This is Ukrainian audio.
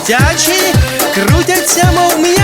дитячі крутяться, мов м'я.